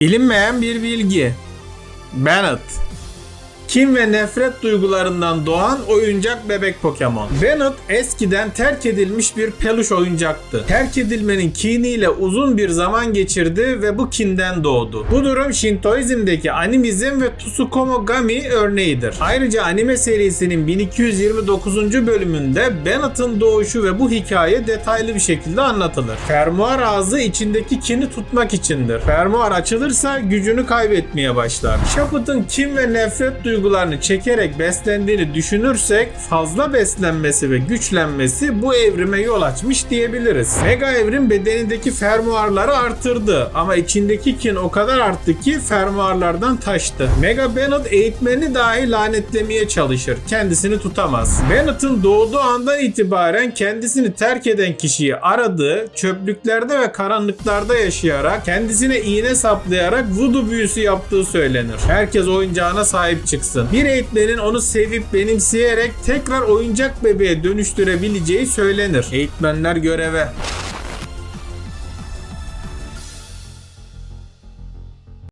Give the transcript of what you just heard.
Bilinmeyen bir bilgi. Bennett. Kin ve nefret duygularından doğan oyuncak bebek Pokemon. Bennett eskiden terk edilmiş bir peluş oyuncaktı. Terk edilmenin kiniyle uzun bir zaman geçirdi ve bu kinden doğdu. Bu durum Shintoizm'deki animizm ve Tsukumo Gami örneğidir. Ayrıca anime serisinin 1229. bölümünde Bennett'ın doğuşu ve bu hikaye detaylı bir şekilde anlatılır. Fermuar ağzı içindeki kini tutmak içindir. Fermuar açılırsa gücünü kaybetmeye başlar. Shepard'ın kin ve nefret duygularını çekerek beslendiğini düşünürsek fazla beslenmesi ve güçlenmesi bu evrime yol açmış diyebiliriz. Mega evrim bedenindeki fermuarları artırdı ama içindeki kin o kadar arttı ki fermuarlardan taştı. Mega Bennett eğitmeni dahi lanetlemeye çalışır. Kendisini tutamaz. Bennett'ın doğduğu andan itibaren kendisini terk eden kişiyi aradığı, çöplüklerde ve karanlıklarda yaşayarak kendisine iğne saplayarak voodoo büyüsü yaptığı söylenir. Herkes oyuncağına sahip çıksın. Bir eğitmenin onu sevip benimseyerek tekrar oyuncak bebeğe dönüştürebileceği söylenir. Eğitmenler göreve.